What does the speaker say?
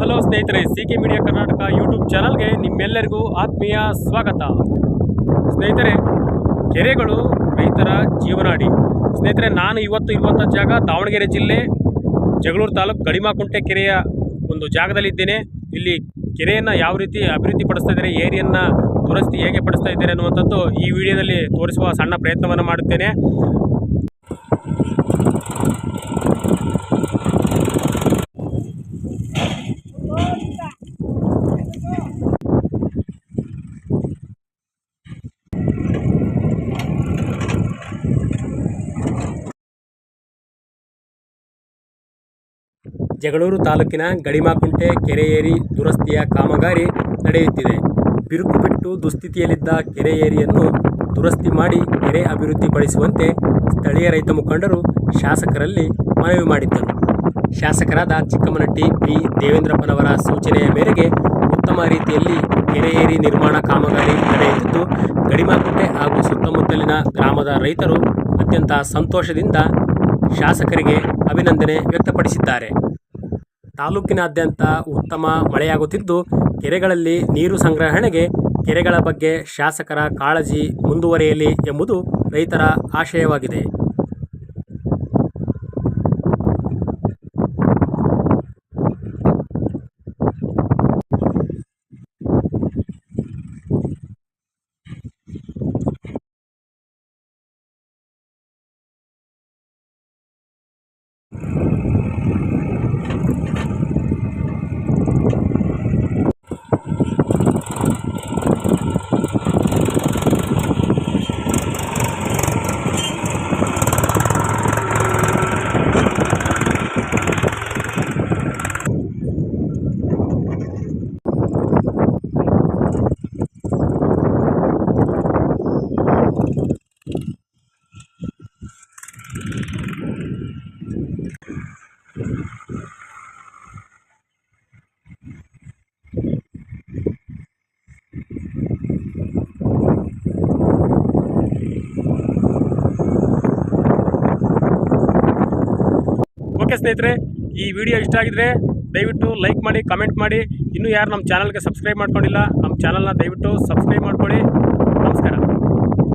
Hello ಸ್ನೇಹಿತರೆ C K media Karnataka YouTube ಚಾನಲ್ಗೆ ನಿಮ್ಮೆಲ್ಲರಿಗೂ ಆತ್ಮೀಯ ಸ್ವಾಗತ. ಸ್ನೇಹಿತರೆ, ಕೆರೆಗಳು ರೈತರ ಜೀವನಾಡಿ. ಸ್ನೇಹಿತರೆ, ನಾನು ಇವತ್ತು ಇರುವಂಥ ಜಾಗ ದಾವಣಗೆರೆ ಜಿಲ್ಲೆ, ಜಗಳೂರು ತಾಲೂಕು ಗಡಿಮಾಕುಂಟೆ ಕೆರೆಯ ಒಂದು ಜಾಗದಲ್ಲಿದ್ದೇನೆ. ಇಲ್ಲಿ ಕೆರೆಯನ್ನು ಯಾವ ರೀತಿ ಅಭಿವೃದ್ಧಿ ಪಡಿಸ್ತಾ ಇದ್ದಾರೆ, ಏರಿಯನ್ನು ದುರಸ್ತಿ ಹೇಗೆ ಪಡಿಸ್ತಾ ಇದ್ದಾರೆ ಅನ್ನುವಂಥದ್ದು ಈ ವಿಡಿಯೋದಲ್ಲಿ ತೋರಿಸುವ ಸಣ್ಣ ಪ್ರಯತ್ನವನ್ನು ಮಾಡುತ್ತೇನೆ. ಜಗಳೂರು ತಾಲೂಕಿನ ಗಡಿಮಾಕುಂಟೆ ಕೆರೆ ಏರಿ ದುರಸ್ತಿಯ ಕಾಮಗಾರಿ ನಡೆಯುತ್ತಿದೆ. ಬಿರುಕು ಬಿಟ್ಟು ದುಸ್ಥಿತಿಯಲ್ಲಿದ್ದ ಕೆರೆ ಏರಿಯನ್ನು ದುರಸ್ತಿ ಮಾಡಿ ಕೆರೆ ಅಭಿವೃದ್ಧಿಪಡಿಸುವಂತೆ ಸ್ಥಳೀಯ ರೈತ ಮುಖಂಡರು ಶಾಸಕರಲ್ಲಿ ಮನವಿ ಮಾಡಿದ್ದರು. ಶಾಸಕರಾದ ಚಿಕ್ಕಮನಟ್ಟಿ ಪಿ. ದೇವೇಂದ್ರಪ್ಪನವರ ಸೂಚನೆಯ ಮೇರೆಗೆ ಉತ್ತಮ ರೀತಿಯಲ್ಲಿ ಕೆರೆ ಏರಿ ನಿರ್ಮಾಣ ಕಾಮಗಾರಿ ನಡೆಯುತ್ತಿದ್ದು, ಗಡಿಮಾಕುಂಟೆ ಹಾಗೂ ಸುತ್ತಮುತ್ತಲಿನ ಗ್ರಾಮದ ರೈತರು ಅತ್ಯಂತ ಸಂತೋಷದಿಂದ ಶಾಸಕರಿಗೆ ಅಭಿನಂದನೆ ವ್ಯಕ್ತಪಡಿಸಿದ್ದಾರೆ. ತಾಲೂಕಿನಾದ್ಯಂತ ಉತ್ತಮ ಮಳೆಯಾಗುತ್ತಿದ್ದು ಕೆರೆಗಳಲ್ಲಿ ನೀರು ಸಂಗ್ರಹಣೆಗೆ ಕೆರೆಗಳ ಬಗ್ಗೆ ಶಾಸಕರ ಕಾಳಜಿ ಮುಂದುವರಿಯಲಿ ಎಂಬುದು ರೈತರ ಆಶಯವಾಗಿದೆ. ಓಕೆ ಸ್ನೇಹಿತರೆ, ಈ ವಿಡಿಯೋ ಇಷ್ಟ ಆಗಿದ್ರೆ ದಯವಿಟ್ಟು ಲೈಕ್ ಮಾಡಿ ಕಮೆಂಟ್ ಮಾಡಿ. ಇನ್ನೂ ಯಾರು ನಮ್ಮ ಚಾನಲ್ಗೆ ಸಬ್ಸ್ಕ್ರೈಬ್ ಮಾಡ್ಕೊಂಡಿಲ್ಲ, ನಮ್ಮ ಚಾನಲ್ನ ದಯವಿಟ್ಟು ಸಬ್ಸ್ಕ್ರೈಬ್ ಮಾಡ್ಕೊಳ್ಳಿ. ನಮಸ್ಕಾರ.